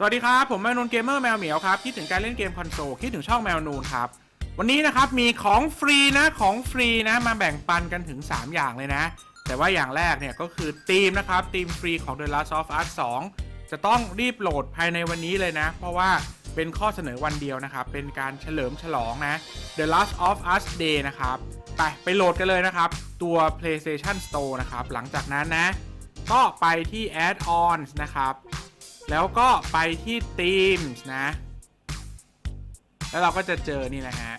สวัสดีครับ ผมแมวนูนเกมเมอร์แมวเหมียวครับ คิดถึงการเล่นเกมคอนโซลคิดถึงช่องแมวนูนครับ วันนี้นะครับมีของฟรีนะของฟรีนะมาแบ่งปันกันถึง 3 อย่างเลยนะ แต่ว่าอย่างแรกเนี่ยก็คือธีมนะครับธีมฟรีของ The Last of Us 2 จะต้องรีบโหลดภายในวันนี้เลยนะ เพราะว่าเป็นข้อเสนอวันเดียวนะครับ เป็นการเฉลิมฉลองนะ The Last of Us Day นะครับไปไปโหลดกันเลยนะครับ ตัว PlayStation Store นะครับ หลังจากนั้นนะก็ไปที่ Add-ons นะครับ แล้วก็ไปที่ Themes นะ แล้วเราก็จะเจอนี่นะฮะ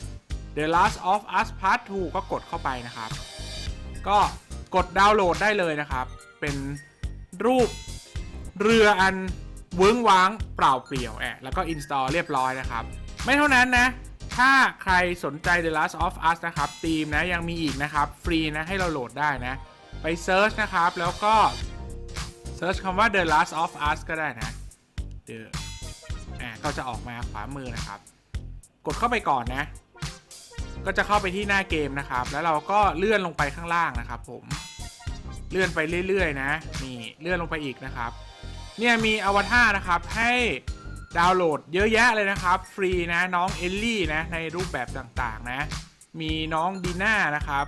The Last of Us Part 2 ก็กดเข้าไปนะครับ ก็กดดาวน์โหลดได้เลยนะครับ เป็นรูปเรืออันเวิ้งว้างเปล่าเปลี่ยวแอะแล้วก็ install เรียบร้อยนะครับ ไม่เท่านั้นนะ ถ้าใครสนใจ The Last of Us นะครับทีมนะยังมีอีกนะครับ ฟรีนะให้เราโหลดได้นะ ไปเซิร์ชนะครับ แล้วก็เซิร์ชคำว่า The Last of Us ก็ได้นะ The อ่าก็จะออกมาขวามือนะครับ กดเข้าไปก่อนนะ ก็จะเข้าไปที่หน้าเกมนะครับ แล้วเราก็เลื่อนลงไปข้างล่างนะครับ ผมเลื่อนไปเรื่อยๆนะนี่เลื่อนลงไปอีกนะครับ เนี่ยมีอวตารนะครับให้ดาวน์โหลดเยอะแยะเลยนะครับ ฟรีนะน้องเอลลี่นะในรูปแบบต่างๆนะ มีน้องดีน่านะครับ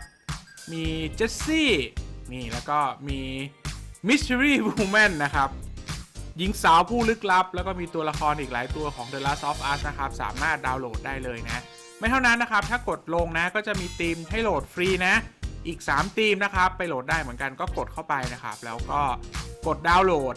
มีเจสซี่นี่แล้วก็มีมิส t รี w วูแมนนะครับ หญิงสาวผู้ลึกลับ แล้วก็มีตัวละครอีกหลายตัวของ The Last of Us นะครับ สามารถดาวน์โหลดได้เลยนะ ไม่เท่านั้นนะครับ ถ้ากดลงนะก็จะมีธีมให้โหลดฟรีนะ อีก 3 ธีมนะครับ ไปโหลดได้เหมือนกันก็กดเข้าไปนะครับ แล้วก็กดดาวน์โหลด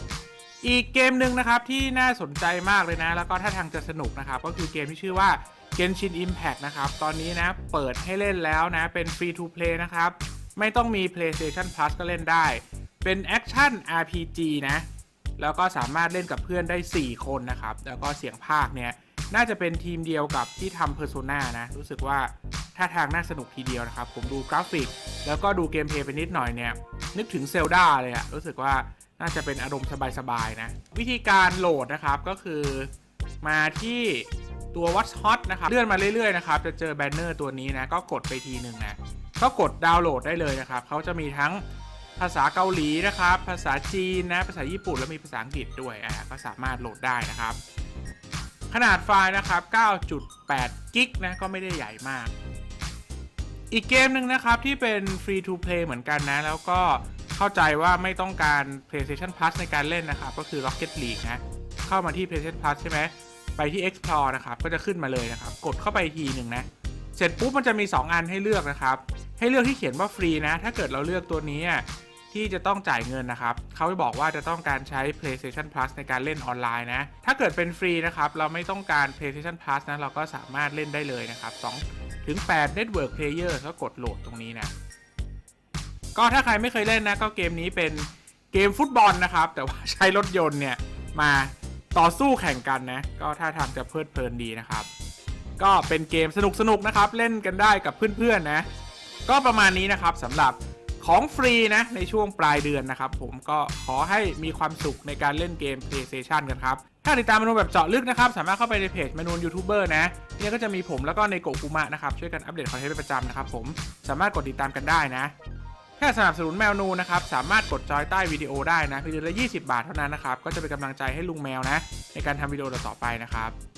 อีกเกมหนึ่งนะครับที่น่าสนใจมากเลยนะ แล้วก็ถ้าทางจะสนุกนะครับ ก็คือเกมที่ชื่อว่า Genshin Impact นะครับ ตอนนี้นะเปิดให้เล่นแล้วนะ เป็น Free to Play นะครับ ไม่ต้องมี PlayStation Plus ก็เล่นได้ เป็นแอคชั่น RPG นะ แล้วก็สามารถเล่นกับเพื่อนได้ 4 คนนะครับ แล้วก็เสียงภาคเนี่ยน่าจะเป็นทีมเดียวกับที่ทำ Persona นะ รู้สึกว่าท่าทางน่าสนุกทีเดียวนะครับ ผมดูกราฟิก แล้วก็ดูเกมเพย์ไปนิดหน่อยเนี่ย นึกถึงเซลดาเลยอะรู้สึกว่าน่าจะเป็นอารมณ์สบายๆนะ วิธีการโหลดนะครับก็คือมาที่ตัว Watch Hot นะครับ เลื่อนมาเรื่อยๆนะครับ จะเจอแบนเนอร์ตัวนี้นะ ก็กดไปทีหนึ่งนะ ก็กดดาวน์โหลดได้เลยนะครับ เขาจะมีทั้ง ภาษาเกาหลีนะครับ ภาษาจีนนะ ภาษาญี่ปุ่นแล้วมีภาษาอังกฤษด้วยอ่าก็สามารถโหลดได้นะครับ ขนาดไฟล์นะครับ 9.8 กิกนะ ก็ไม่ได้ใหญ่มาก อีกเกมหนึ่งนะครับที่เป็น Free to Play เหมือนกันนะ แล้วก็เข้าใจว่าไม่ต้องการ PlayStation Plus ในการเล่นนะครับ ก็คือ Rocket League นะ เข้ามาที่ PlayStation Plus ใช่ไหม ไปที่ Explore นะครับ ก็จะขึ้นมาเลยนะครับ กดเข้าไปทีหนึ่งนะ เสร็จปุ๊บมันจะมี 2 อันให้เลือกนะครับ ให้เลือกที่เขียนว่าฟรีนะ ถ้าเกิดเราเลือกตัวนี้ที่จะต้องจ่ายเงินนะครับ เขาจะบอกว่าจะต้องการใช้ PlayStation Plus ในการเล่นออนไลน์นะ ถ้าเกิดเป็นฟรีนะครับ เราไม่ต้องการ PlayStation Plus นะ เราก็สามารถเล่นได้เลยนะครับ2ถึง8 Network Player ก็กดโหลดตรงนี้นะ ก็ถ้าใครไม่เคยเล่นนะ ก็เกมนี้เป็นเกมฟุตบอลนะครับ แต่ว่าใช้รถยนต์เนี่ยมาต่อสู้แข่งกันนะ ก็ท่าทางจะเพลิดเพลินดีนะครับ ก็เป็นเกมสนุกๆนะครับ เล่นกันได้กับเพื่อนๆนะ ก็ประมาณนี้นะครับสำหรับของฟรีนะ ในช่วงปลายเดือนนะครับ ผมก็ขอให้มีความสุขในการเล่นเกม PlayStation กันครับ ถ้าติดตามเมนูแบบเจาะลึกนะครับ สามารถเข้าไปในเพจเมนูยูทูบเบอร์นะเนี่ยก็จะมีผมแล้วก็ในโกคุมะนะครับ ช่วยกันอัปเดตคอนเทนต์เป็นประจำนะครับผมสามารถกดติดตามกันได้นะแค่สนับสนุนแมวนูนะครับ สามารถกดจอยใต้วิดีโอได้นะเพียงเดือนละ 20 บาทเท่านั้นนะครับ ก็จะเป็นกำลังใจให้ลุงแมวนะ ในการทำวิดีโอต่อไปนะครับ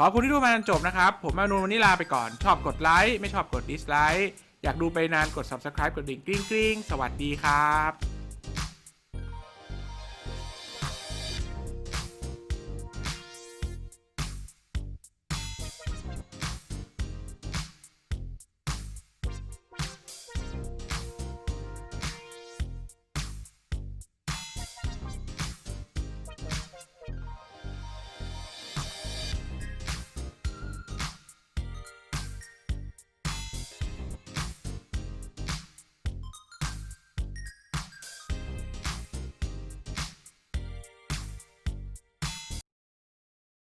ขอบคุณที่ดูมาจนจบนะครับ ผมมานูนวันนี้ลาไปก่อน ชอบกดไลค์ ไม่ชอบกดดิสไลค์ อยากดูไปนานกด subscribe กดดิ่งกริ๊งกริ๊งสวัสดีครับ